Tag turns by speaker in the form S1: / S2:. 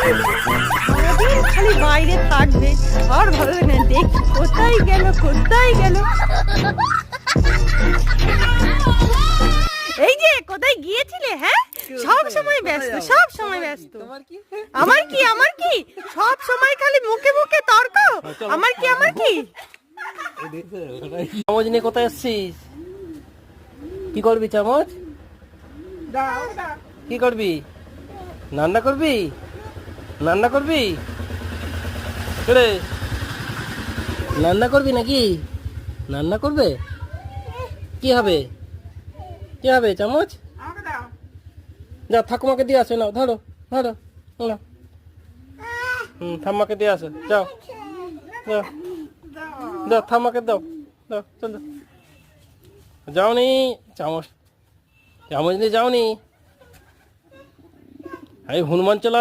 S1: সারাদিন খালি বাইরে থাকবে। আর ভালো লাগে না দেখি কোথায় গেল কোথায় গেল? এই যে কোথায় গিয়েছিলে হ্যাঁ? সব সময় ব্যস্ত সব সময় ব্যস্ত। আমার কি আমার কি? সব সময় খালি মুখে মুখে তর্ক? আমার কি আমার কি?
S2: চামচ নিয়ে কোথায় এসছিস কি করবি চামচ? কি করবি? রান্না করবি? রান্না করবি? রে রান্না করবি নাকি? রান্না করবে? কি হবে? কি হবে চামচ? যা ঠাকুমাকে দিয়ে আসে নাও ধরো ধরো নাও। হুম ঠাম্মাকে দিয়ে আসে যাও। যাও দাও ঠাম্মাকে দাও দাও চল যাও। যাওনি চামচ। চামচ নিয়ে যাওনি। এই হনুমান চালা